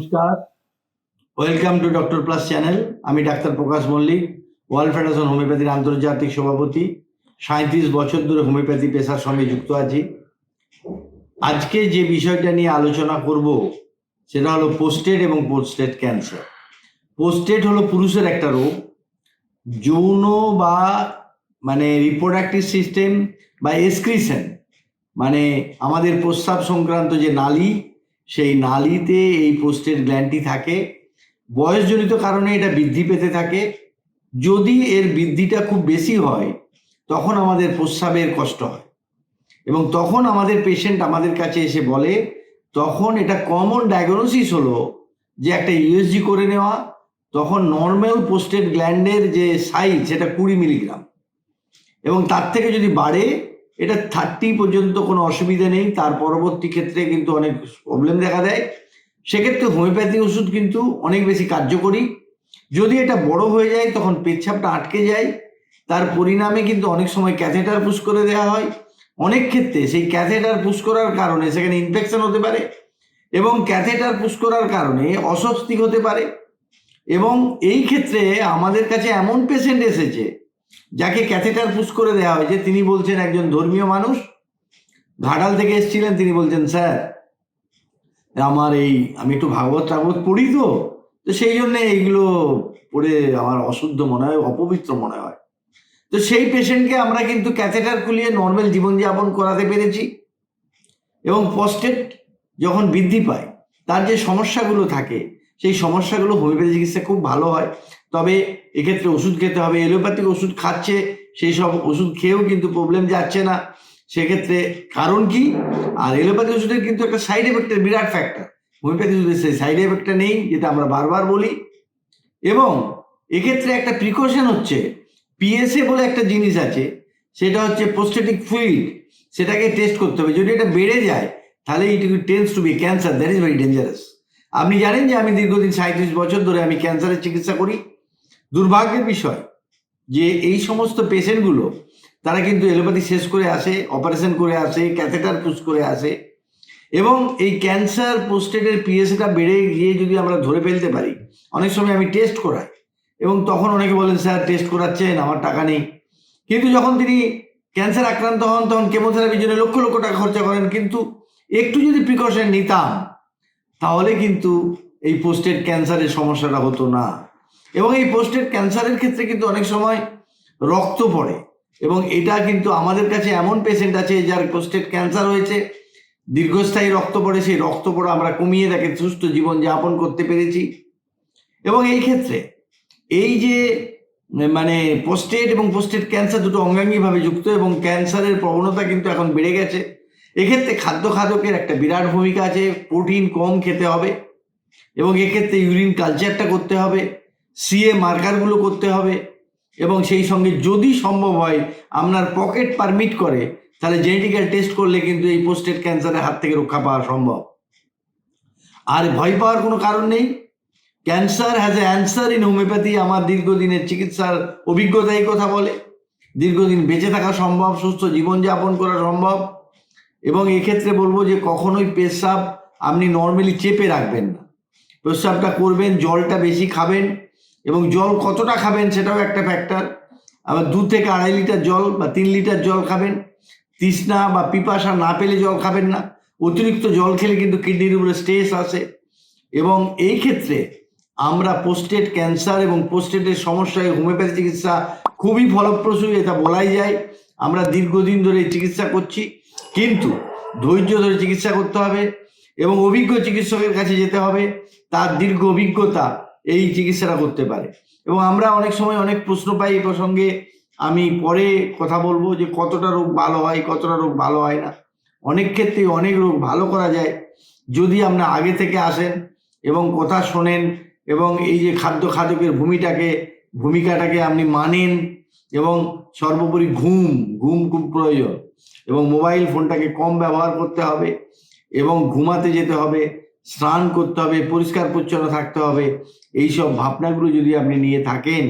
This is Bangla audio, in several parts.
নমস্কার। Welcome to doctor plus channel আমি ডাক্তার প্রকাশ মল্লিক ওয়ার্ল্ড ফেডারেশন হোমিওপ্যাথির আন্তর্জাতিক সভাপতি। সাঁত্রিশ বছর ধরে হোমিওপ্যাথি পেশার সঙ্গে যুক্ত আছি। আজকে যে বিষয়টা নিয়ে আলোচনা করব, সেটা হলো পোস্টেড এবং পোস্টেড ক্যান্সার পোস্টেড হলো পুরুষের একটা রোগ। যৌন বা মানে রিপ্রোডাক্টিভ সিস্টেম বা এসক্রিশন মানে আমাদের প্রস্রাব সংক্রান্ত যে নালী সেই নালিতে এই পোস্টের গ্ল্যান্ডটি থাকে। বয়সজনিত কারণে এটা বৃদ্ধি পেতে থাকে। যদি এর বৃদ্ধিটা খুব বেশি হয়, তখন আমাদের প্রস্রাবের কষ্ট হয়। এবং তখন আমাদের পেশেন্ট আমাদের কাছে এসে বলে, তখন এটা কমন ডায়াগনোসিস হলো যে একটা ইউএসজি করে নেওয়া, তখন নর্মাল পোস্টেড গ্ল্যান্ডের যে সাইজ সেটা কুড়ি মিলিগ্রাম এবং তার থেকে যদি বাড়ে এটা থার্টি পর্যন্ত কোনো অসুবিধা নেই। তার পরবর্তী ক্ষেত্রে কিন্তু অনেক প্রবলেম দেখা দেয়। সেক্ষেত্রে হোমিওপ্যাথি ওষুধ কিন্তু অনেক বেশি কার্যকরী। যদি এটা বড় হয়ে যায়, তখন পেচ্ছাপটা আটকে যায়। তার পরিণামে কিন্তু অনেক সময় ক্যাথেটার পুশ করে দেওয়া হয়। অনেক ক্ষেত্রে সেই ক্যাথেটার পুশ করার কারণে সেখানে ইনফেকশন হতে পারে এবং ক্যাথেটার পুশ করার কারণে অস্বস্তি হতে পারে। এবং এই ক্ষেত্রে আমাদের কাছে এমন পেশেন্ট এসেছে যাকে ক্যাথেটার পুশ করে দেওয়া হয়েছে তিনি বলছেন একজন ধর্মীয় মানুষ, ঘাটাল থেকে এসেছিলেন, তিনি বলছেন, স্যার, আমার এই, আমি একটু ভাগবত টাগবত পড়ি তো তো সেই জন্য এইগুলো পড়ে আমার অশুদ্ধ মনে হয়, অপবিত্র মনে হয়। তো সেই পেশেন্টকে আমরা কিন্তু ক্যাথেটার খুলিয়ে নর্মাল জীবনযাপন করাতে পেরেছি এবং পস্টেট যখন বৃদ্ধি পায়, তার যে সমস্যাগুলো থাকে সেই সমস্যাগুলো হোমিওপ্যাথি চিকিৎসা খুব ভালো হয়। তবে এক্ষেত্রে ওষুধ খেতে হবে, এলোপ্যাথিক ওষুধ খাচ্ছে, সেই সব ওষুধ খেয়েও কিন্তু প্রবলেম যাচ্ছে না। সেক্ষেত্রে কারণ কি? আর এলোপ্যাথি ওষুধের কিন্তু একটা সাইড এফেক্টের বিরাট ফ্যাক্টর হোমিওপ্যাথি ওষুধের সেই সাইড এফেক্টটা নেই, যেটা আমরা বারবার বলি। এবং এক্ষেত্রে একটা প্রিকশন হচ্ছে পিএসএ বলে একটা জিনিস আছে, সেটা হচ্ছে পোস্টেটিক ফ্লুইড সেটাকে টেস্ট করতে হবে। যদি এটা বেড়ে যায়, তাহলে it tends to be cancer that is very dangerous আপনি জানেন যে আমি দীর্ঘদিন সাঁত্রিশ বছর ধরে আমি ক্যান্সারের চিকিৎসা করি। দুর্ভাগ্যের বিষয় যে এই সমস্ত পেশেন্টগুলো, তারা কিন্তু এলোপ্যাথি শেষ করে আসে, অপারেশন করে আসে, ক্যাথেটার পুশ করে আসে এবং এই ক্যান্সার পোস্টেডের পিএসএটা বেড়ে গিয়ে যদি আমরা ধরে ফেলতে পারি, অনেক সময় আমি টেস্ট করাই এবং তখন অনেকে বলেন, স্যার, টেস্ট করাচ্ছেন, আমার টাকা নেই। কিন্তু যখন তিনি ক্যান্সার আক্রান্ত হন, তখন কেমোথেরাপির জন্য লক্ষ লক্ষ টাকা খরচা করেন। কিন্তু একটু যদি প্রিকশন নিতাম তাহলে কিন্তু এই পোস্টেড ক্যান্সারের সমস্যাটা হতো না। এবং এই পোস্টেড ক্যান্সারের ক্ষেত্রে কিন্তু অনেক সময় রক্ত পড়ে। এবং এটা কিন্তু আমাদের কাছে এমন পেশেন্ট আছে যার পোস্টেড ক্যান্সার হয়েছে, দীর্ঘস্থায়ী রক্ত পড়ে, সেই রক্ত পড়া আমরা কমিয়ে তাকে সুস্থ জীবন যাপন করতে পেরেছি। এবং এই ক্ষেত্রে এই যে মানে পোস্টেড এবং পোস্টেড ক্যান্সার দুটো অঙ্গাঙ্গিভাবে যুক্ত এবং ক্যান্সারের প্রবণতা কিন্তু এখন বেড়ে গেছে। এক্ষেত্রে খাদ্য খাদকের একটা বিরাট ভূমিকা আছে প্রোটিন কম খেতে হবে এবং এক্ষেত্রে ইউরিন কালচারটা করতে হবে সিএ মার্কারগুলো করতে হবে এবং সেই সঙ্গে যদি সম্ভব হয় আপনার পকেট পারমিট করে, তাহলে জেনেটিক্যাল টেস্ট করলে কিন্তু এই পোস্টেড ক্যান্সারের হাত থেকে রক্ষা পাওয়া সম্ভব। আর ভয় পাওয়ার কোনো কারণ নেই। Cancer has a answer in homeopathy আমার দীর্ঘদিনের চিকিৎসার অভিজ্ঞতাই কথা বলে। দীর্ঘদিন বেঁচে থাকা সম্ভব, সুস্থ জীবনযাপন করা সম্ভব। এবং এক্ষেত্রে বলব যে কখনোই পেশাব আপনি নর্মালি চেপে রাখবেন না। পেশাবটা করবেন, জলটা বেশি খাবেন এবং জল কতটা খাবেন সেটাও একটা ফ্যাক্টর আবার দু থেকে আড়াই লিটার জল বা তিন লিটার জল খাবেন। তৃষ্ণা বা পিপাসা না পেলে জল খাবেন না। অতিরিক্ত জল খেলে কিন্তু কিডনির উপরে স্ট্রেস আসে। এবং এই ক্ষেত্রে আমরা পোস্টেট ক্যান্সার এবং পোস্টেটের সমস্যায় হোমিওপ্যাথি চিকিৎসা খুবই ফলপ্রসূ এটা বলাই যায়। আমরা দীর্ঘদিন ধরে এই চিকিৎসা করছি, কিন্তু ধৈর্য ধরে চিকিৎসা করতে হবে এবং অভিজ্ঞ চিকিৎসকের কাছে যেতে হবে, তার দীর্ঘ অভিজ্ঞতা এই চিকিৎসাটা করতে পারে। এবং আমরা অনেক সময় অনেক প্রশ্ন পাই এই প্রসঙ্গে, আমি পরে কথা বলব যে কতটা রোগ ভালো হয়, কতটা রোগ ভালো হয় না। অনেক ক্ষেত্রে অনেক রোগ ভালো করা যায়, যদি আমরা আগে থেকে আসেন এবং কথা শোনেন এবং এই যে খাদ্য খাদকের ভূমিটাকে, ভূমিকাটাকে আপনি মানেন এবং সর্বোপরি ঘুম ঘুম খুব প্রয়োজন এবং মোবাইল ফোনটাকে কম ব্যবহার করতে হবে এবং ঘুমাতে যেতে হবে, স্নান করতে হবে, পরিষ্কার পরিচ্ছন্ন থাকতে হবে, এইসব ভাবনাগুলো যদি আপনি নিয়ে থাকেন,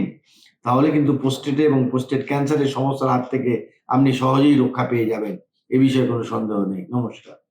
তাহলে কিন্তু পোস্টেটে এবং পোস্টেড ক্যান্সারের সমস্যার হাত থেকে আপনি সহজেই রক্ষা পেয়ে যাবেন। এ বিষয়ে কোনো সন্দেহ নেই। নমস্কার।